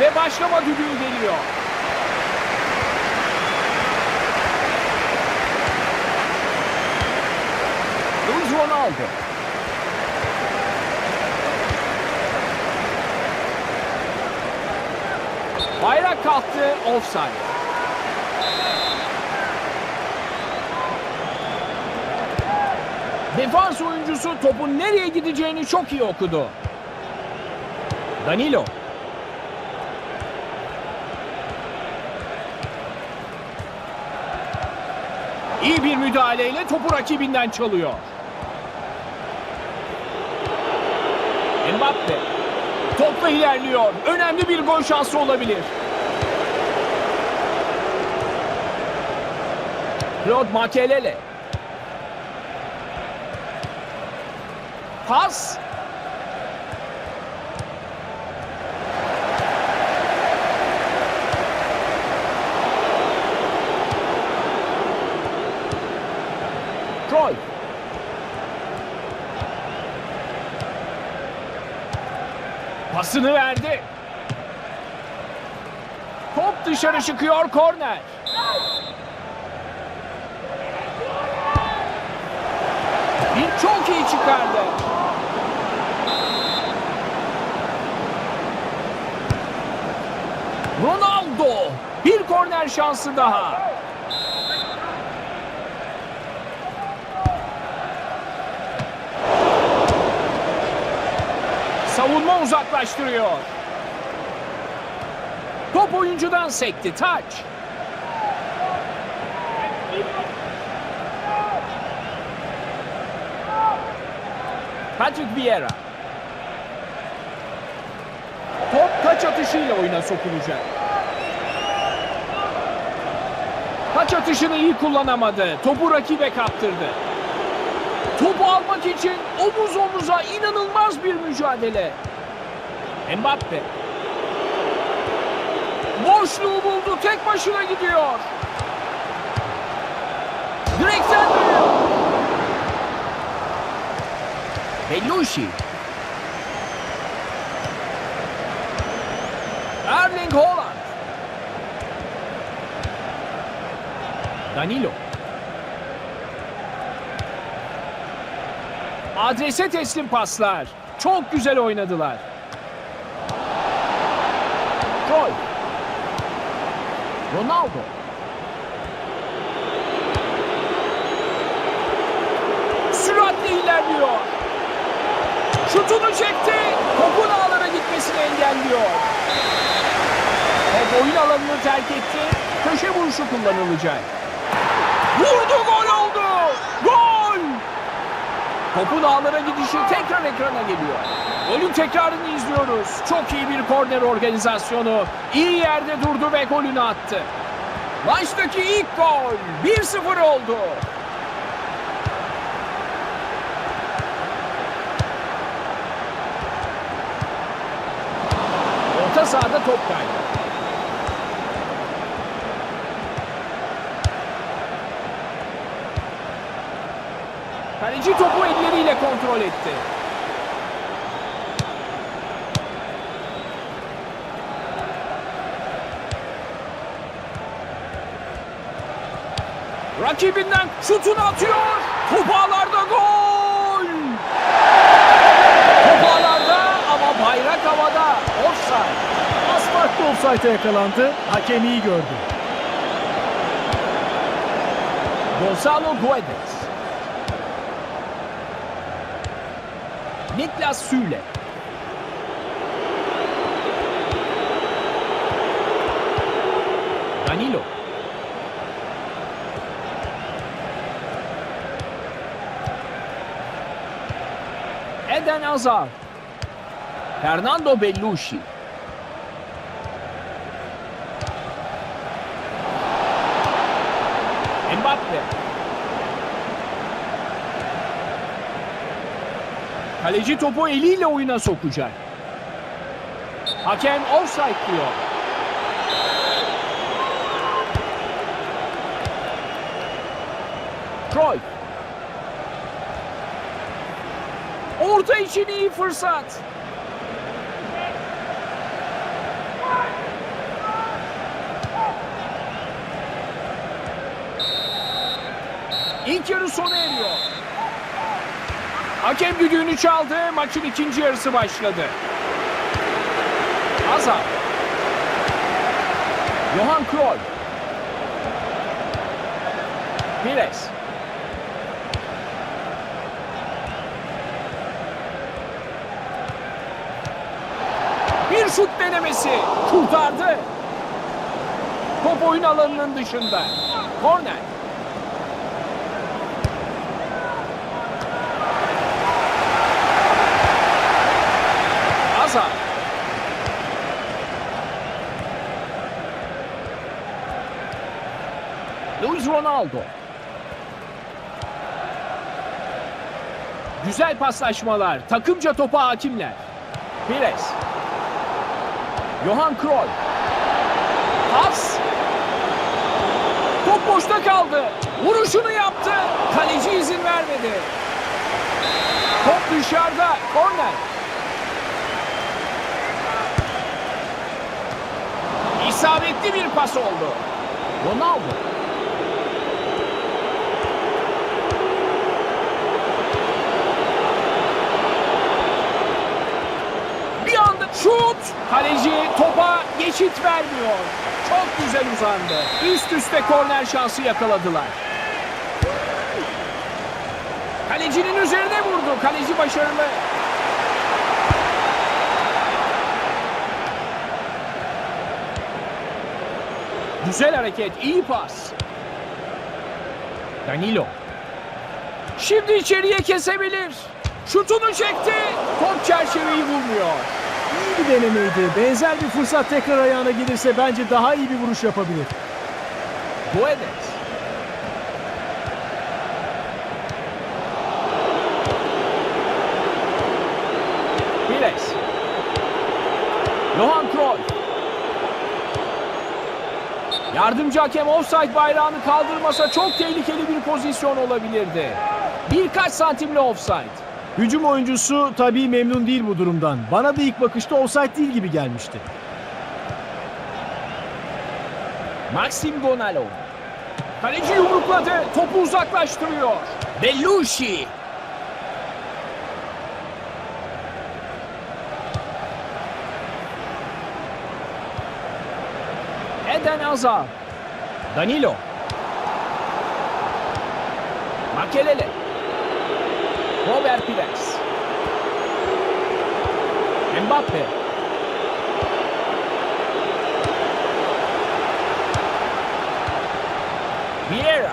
ve başlama düdüğü geliyor. Luis Ronaldo. Bayrak kalktı, offside. Defans oyuncusu topun nereye gideceğini çok iyi okudu. Danilo. İyi bir müdahaleyle topu rakibinden çalıyor. Mbappe. Topla ilerliyor. Önemli bir gol şansı olabilir. Claude Makelele. Pas. Troy. Pasını verdi. Top dışarı çıkıyor korner. Bir çok iyi çıkardı. Ronaldo bir korner şansı daha. Savunma uzaklaştırıyor. Top oyuncudan sekti. Taç. Patrick Vieira. Top taç atışıyla oyuna sokulacak. Taç atışını iyi kullanamadı. Topu rakibe kaptırdı. Topu almak için omuz omuza inanılmaz bir mücadele. Mbappe. Boşluğu buldu. Tek başına gidiyor. Direkten dönüyor. Bellucci. Erling Haaland. Danilo. Adrese teslim paslar. Çok güzel oynadılar. Troy. Ronaldo. Süratle ilerliyor. Şutunu çekti. Topun ağlara gitmesini engelliyor. Top oyun alanını terk etti. Köşe vuruşu kullanılacak. Vurdu gol oldu. Gol! Topun ağlara gidişi tekrar ekrana geliyor. Golün tekrarını izliyoruz. Çok iyi bir korner organizasyonu. İyi yerde durdu ve golünü attı. Maçtaki ilk gol 1-0 oldu. Orta sahada top kaybı. Kaleci topu elleriyle kontrol etti. Rakibinden şutunu atıyor. Top ağlarda gol. Top ağlarda ama bayrak havada. Offside. Az farklı offside'e yakalandı. Hakem iyi gördü. Gonzalo Guedes. Niklas Süle. Danilo. Eden Hazard. Fernando Bellucci. Kaleci topu eliyle oyuna sokacak. Hakem offside diyor. Troy. Orta için iyi fırsat. İlk yarı sona eriyor. Hakem düdüğünü çaldı. Maçın ikinci yarısı başladı. Hazard. Johan Cruyff. Pires. Bir şut denemesi. Kurtardı. Top oyun alanının dışında. Korner. Hazard. Luis Ronaldo. Güzel paslaşmalar. Takımca topa hakimler. Pires. Johan Cruyff. Pas. Top boşta kaldı. Vuruşunu yaptı. Kaleci izin vermedi. Top dışarıda. Korner. İsabetli bir pas oldu. Ronaldo. Bir anda şut. Kaleci topa geçit vermiyor. Çok güzel uzandı. Üst üste korner şansı yakaladılar. Kalecinin üzerine vurdu. Kaleci başarılı. Güzel hareket, iyi pas. Danilo. Şimdi içeriye kesebilir. Şutunu çekti. Top çerçeveyi bulmuyor. İyi bir denemeydi. Benzer bir fırsat tekrar ayağına gelirse bence daha iyi bir vuruş yapabilir. Guedes. Pires. Johan Cruyff. Yardımcı hakem offside bayrağını kaldırmasa çok tehlikeli bir pozisyon olabilirdi. Birkaç santimle offside. Hücum oyuncusu tabii memnun değil bu durumdan. Bana da ilk bakışta offside değil gibi gelmişti. Maxim Gonalo. Kaleci yumrukladı. Topu uzaklaştırıyor. Bellucci. Eden Hazard. Danilo. Makelele. Robert Pires. Mbappe. Vieira.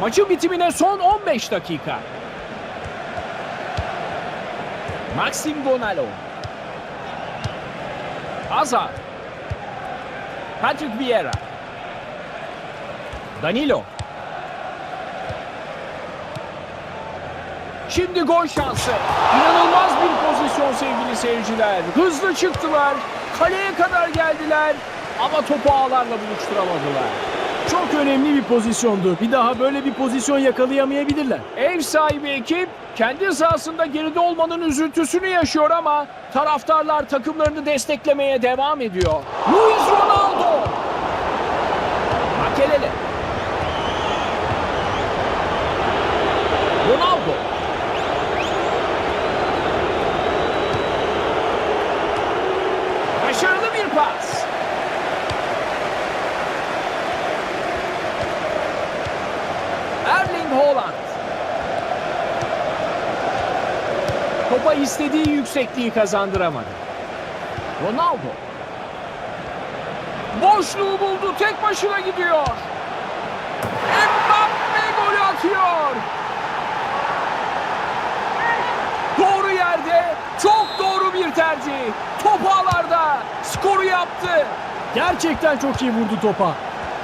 Maçın bitimine son 15 dakika. Maxim Gonalo. Hazard. Patrick Vieira. Danilo. Şimdi gol şansı. İnanılmaz bir pozisyon sevgili seyirciler. Hızlı çıktılar. Kaleye kadar geldiler. Ama topu ağlarla buluşturamadılar. Çok önemli bir pozisyondu. Bir daha böyle bir pozisyon yakalayamayabilirler. Ev sahibi ekip kendi sahasında geride olmanın üzüntüsünü yaşıyor ama taraftarlar takımlarını desteklemeye devam ediyor. Luis Ronaldo. Makelele. Ronaldo. Başarılı bir pas. Erling Haaland. Topa istediği yüksekliği kazandıramadı. Ronaldo. Boşluğu buldu. Tek başına gidiyor. Mbappe golü atıyor. Doğru yerde. Çok doğru bir tercih. Top ağlarda. Skoru yaptı. Gerçekten çok iyi vurdu topa.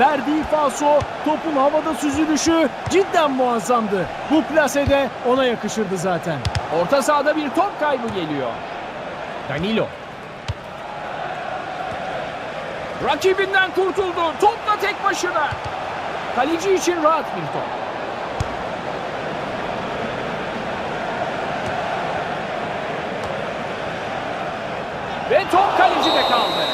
Verdiği falso, topun havada süzülüşü cidden muazzamdı. Bu plasede ona yakışırdı zaten. Orta sahada bir top kaybı geliyor. Danilo. Rakibinden kurtuldu. Topla tek başına. Kaleci için rahat bir top. Ve top kalecide kaldı.